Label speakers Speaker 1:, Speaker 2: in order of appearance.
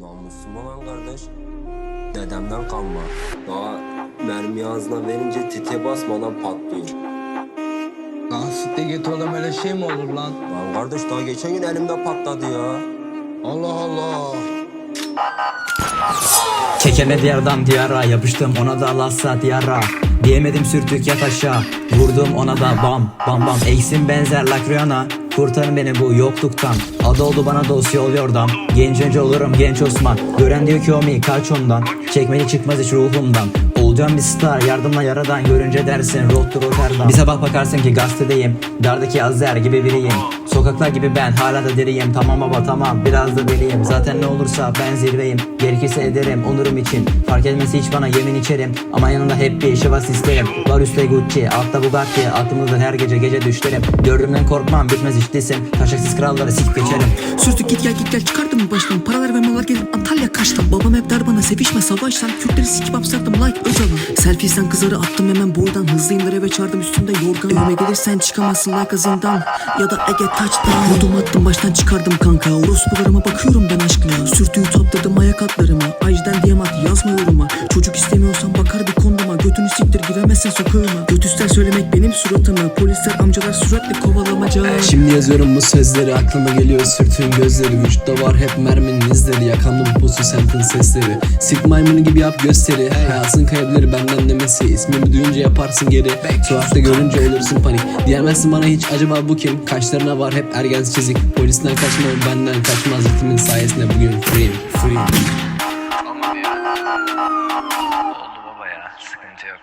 Speaker 1: Namusum olan kardeş. Dedemden kalma. Daha mermi ağzına verince tite basmadan patlıyor.
Speaker 2: Lan siktir git oğlum öyle şey mi olur lan?
Speaker 1: Lan kardeş daha geçen gün elimde patladı ya.
Speaker 2: Allah Allah.
Speaker 3: Çekeme diyardan diyara Yapıştım ona da lassa diyara Diyemedim sürtük yat aşağı Vurdum ona da bam bam bam Eksim benzer lakriyana Kurtarın beni bu yokluktan. Adı oldu bana dosya oluyor dam Genç önce olurum genç Osman. Gören diyor ki o mi kaç ondan. Çekmeli çıkmaz hiç ruhumdan. Olacağım bir star yardımla yaradan. Görünce dersin to Rotterdam Bir sabah bakarsın ki gazetedeyim. Dardaki Azer gibi biriyim Sokaklar gibi ben hala da deriyim. Tamam baba tamam biraz da deliyim. Zaten ne olursa ben zirveyim. Gerekirse ederim onurum için. Fark etmesi hiç bana yemin içerim. Ama yanında hep bir şivas isterim Var üstte Gucci altta Bugatti. Aklımdadır her gece gece düşlerim. Gördüğümden korkmam bitmez hiç disim Taşaksız kralları sik geçerim.
Speaker 4: Sürtük git gel git gel. Çıkardım mı baştan. Paralar ve mallar gelip Antalya kaçtım. Babam hep der bana sevişme savaştan. Kürtleri sikip hapsattım like Öcalan Selfiesen kızları attım hemen boydan Hızlıyımdır eve çağırdım. Üstümde yorgan Evime gelirsen çıkamazsın like zindan. Ya da Ege touchdown Vurdum attım baştan çıkardım kanka. Orospularıma bakıyorum ben aşkına. Sürtüğü topladım ayak atlarıma. Ajden diyem at yazma yoruma Çocuk istemiyorsan bakar bir kondoma. Götünü siktir giremezsen sokağıma. Götüsten söylemek benim suratıma Polisler amcalar sürekli kovalamaca.
Speaker 5: Şimdi yazıyorum bu sözleri aklıma geliyor sürtüğün gözleri. Vücutta var hep merminin izleri. Yakanlı bu posu semtin sesleri. Sik maymunu gibi yap gösteri. Hayatın kayıpları benden demesi. İsmimi duyunca yaparsın geri. Sokakta görünce olursun panik. Diyemezsin bana hiç acaba bu kim? Kaşlarına var var. Hep ergen çizik. Polisten kaçma benden kaçmaz ritmin sayesinde bugün free free. Olmadı Oldu baba ya sıkıntı yok.